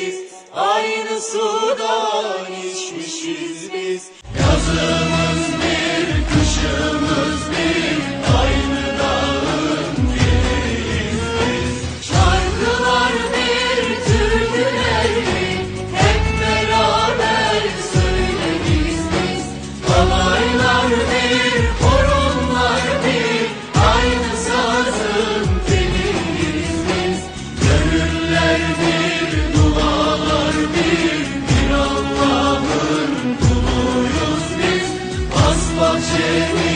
biz Aynı sudan içmişiz biz. Yazın singing.